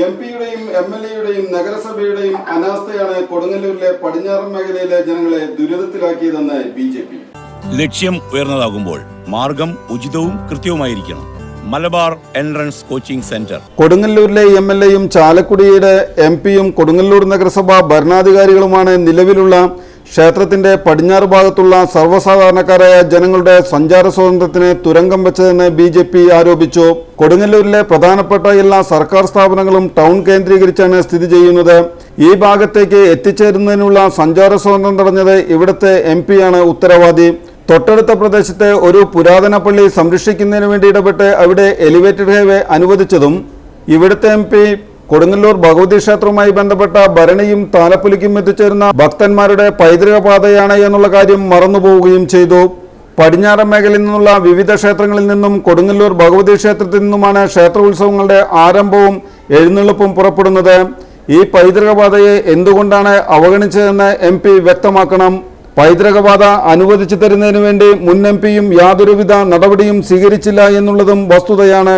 M പിയുടെയും M L എയുടെയും നഗരസഭയുടെയും അനാസ്ഥയാണ് കൊടുങ്ങല്ലൂരിലെ പടിഞ്ഞാറൻ മേഖലയിലെ ജനങ്ങളെ ദുരിതത്തിലാക്കിയതെന്ന് ബി ജെ പി. ലക്ഷ്യം ഉയർന്നതാകുമ്പോൾ മാർഗം ഉചിതവും കൃത്യവുമായിരിക്കണം. Malabar entrance coaching centre. കൊടുങ്ങല്ലൂരിലെ M L എയും ചാലക്കുടിയുടെ എം പിയും കൊടുങ്ങല്ലൂർ നഗരസഭ ഭരണാധികാരികളുമാണ് നിലവിലുള്ള ക്ഷേത്രത്തിന്റെ പടിഞ്ഞാറ് ഭാഗത്തുള്ള സർവസാധാരണക്കാരായ ജനങ്ങളുടെ സഞ്ചാര സ്വാതന്ത്ര്യത്തിന് തുരങ്കം വെച്ചതെന്ന് ബി ജെ പി ആരോപിച്ചു. കൊടുങ്ങല്ലൂരിലെ പ്രധാനപ്പെട്ട എല്ലാ സർക്കാർ സ്ഥാപനങ്ങളും ടൗൺ കേന്ദ്രീകരിച്ചാണ് സ്ഥിതി ചെയ്യുന്നത്. ഈ ഭാഗത്തേക്ക് എത്തിച്ചേരുന്നതിനുള്ള സഞ്ചാര സ്വാതന്ത്ര്യം തടഞ്ഞത് ഇവിടുത്തെ എം ആണ് ഉത്തരവാദി. തൊട്ടടുത്ത പ്രദേശത്തെ ഒരു പുരാതന പള്ളി സംരക്ഷിക്കുന്നതിന് വേണ്ടി ഇടപെട്ട് അവിടെ എലിവേറ്റഡ് ഹൈവേ അനുവദിച്ചതും ഇവിടുത്തെ എം പി കൊടുങ്ങല്ലൂർ ഭഗവതി ക്ഷേത്രവുമായി ബന്ധപ്പെട്ട ഭരണിയും താലപ്പൊലിക്കും എത്തിച്ചേരുന്ന ഭക്തന്മാരുടെ പൈതൃക പാതയാണ് എന്നുള്ള കാര്യം മറന്നുപോവുകയും ചെയ്തു. പടിഞ്ഞാറൻ മേഖലയിൽ നിന്നുള്ള വിവിധ ക്ഷേത്രങ്ങളിൽ നിന്നും കൊടുങ്ങല്ലൂർ ഭഗവതി ക്ഷേത്രത്തിൽ നിന്നുമാണ് ക്ഷേത്ര ഉത്സവങ്ങളുടെ ആരംഭവും എഴുന്നള്ളിപ്പും പുറപ്പെടുന്നത്. ഈ പൈതൃക പാതയെ എന്തുകൊണ്ടാണ് അവഗണിച്ചതെന്ന് എം പി വ്യക്തമാക്കണം. പൈതൃകപാത അനുവദിച്ചു തരുന്നതിന് വേണ്ടി മുൻ എം പിയും യാതൊരുവിധ നടപടിയും സ്വീകരിച്ചില്ല എന്നുള്ളതും വസ്തുതയാണ്.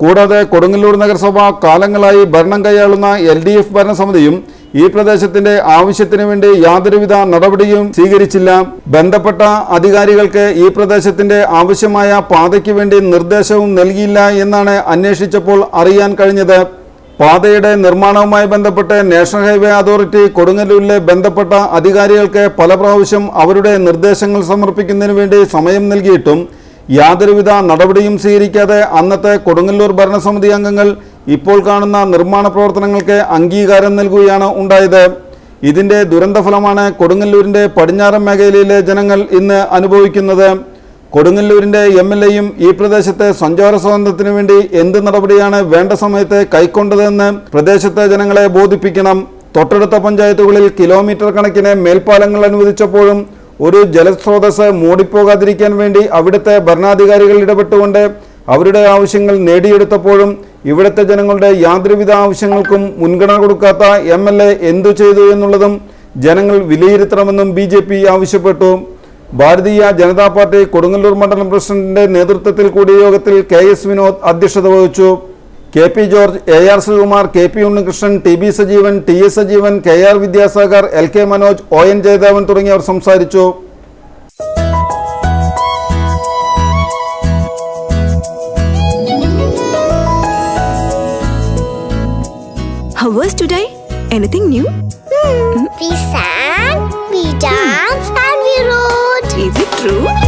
കൂടാതെ കൊടുങ്ങല്ലൂർ നഗരസഭ കാലങ്ങളായി ഭരണം കൈയാളുന്ന എൽ ഡി എഫ് ഭരണസമിതിയും ഈ പ്രദേശത്തിന്റെ ആവശ്യത്തിനു വേണ്ടി യാതൊരുവിധ നടപടിയും സ്വീകരിച്ചില്ല. ബന്ധപ്പെട്ട അധികാരികൾക്ക് ഈ പ്രദേശത്തിന്റെ ആവശ്യമായ പാതയ്ക്ക് വേണ്ടി നിർദ്ദേശവും നൽകിയില്ല എന്നാണ് അന്വേഷിച്ചപ്പോൾ അറിയാൻ കഴിഞ്ഞത്. പാതയുടെ നിർമ്മാണവുമായി ബന്ധപ്പെട്ട് നാഷണൽ ഹൈവേ അതോറിറ്റി കൊടുങ്ങല്ലൂരിലെ ബന്ധപ്പെട്ട അധികാരികൾക്ക് പല പ്രാവശ്യം അവരുടെ നിർദ്ദേശങ്ങൾ സമർപ്പിക്കുന്നതിന് വേണ്ടി സമയം നൽകിയിട്ടും യാതൊരുവിധ നടപടിയും സ്വീകരിക്കാതെ അന്നത്തെ കൊടുങ്ങല്ലൂർ ഭരണസമിതി അംഗങ്ങൾ ഇപ്പോൾ കാണുന്ന നിർമ്മാണ പ്രവർത്തനങ്ങൾക്ക് അംഗീകാരം നൽകുകയാണ് ഉണ്ടായത്. ഇതിന്റെ ദുരന്തഫലമാണ് കൊടുങ്ങല്ലൂരിന്റെ പടിഞ്ഞാറൻ മേഖലയിലെ ജനങ്ങൾ ഇന്ന് അനുഭവിക്കുന്നത്. കൊടുങ്ങല്ലൂരിന്റെ എം എൽ എയും ഈ പ്രദേശത്തെ സഞ്ചാര സ്വാതന്ത്ര്യത്തിനു വേണ്ടി എന്ത് നടപടിയാണ് വേണ്ട സമയത്ത് കൈക്കൊണ്ടതെന്ന് പ്രദേശത്തെ ജനങ്ങളെ ബോധിപ്പിക്കണം. തൊട്ടടുത്ത പഞ്ചായത്തുകളിൽ കിലോമീറ്റർ കണക്കിന് മേൽപ്പാലങ്ങൾ അനുവദിച്ചപ്പോഴും ഒരു ജലസ്രോതസ് മൂടിപ്പോകാതിരിക്കാൻ വേണ്ടി അവിടുത്തെ ഭരണാധികാരികൾ ഇടപെട്ടുകൊണ്ട് അവരുടെ ആവശ്യങ്ങൾ നേടിയെടുത്തപ്പോഴും ഇവിടുത്തെ ജനങ്ങളുടെ യാതൊരുവിധ ആവശ്യങ്ങൾക്കും മുൻഗണന കൊടുക്കാത്ത എം എൽ എ എന്തു ചെയ്തു എന്നുള്ളതും ജനങ്ങൾ വിലയിരുത്തണമെന്നും ബി ജെ പി ആവശ്യപ്പെട്ടു. ഭാരതീയ ജനതാ പാർട്ടി കൊടുങ്ങല്ലൂർ മണ്ഡലം പ്രസിഡന്റിന്റെ നേതൃത്വത്തിൽ കൂടിയ യോഗത്തിൽ കെ എസ് വിനോദ് അധ്യക്ഷത വഹിച്ചു. K P George A R Sreekumar K P Unnikrishnan T B Sajeevan T S Sajeevan K R Vidyasagar L K Manoj O N Jayadevan തുടങ്ങിയവർ സംസാരിച്ചു How was today? Anything new? We sang, we danced, and we wrote. Is it true?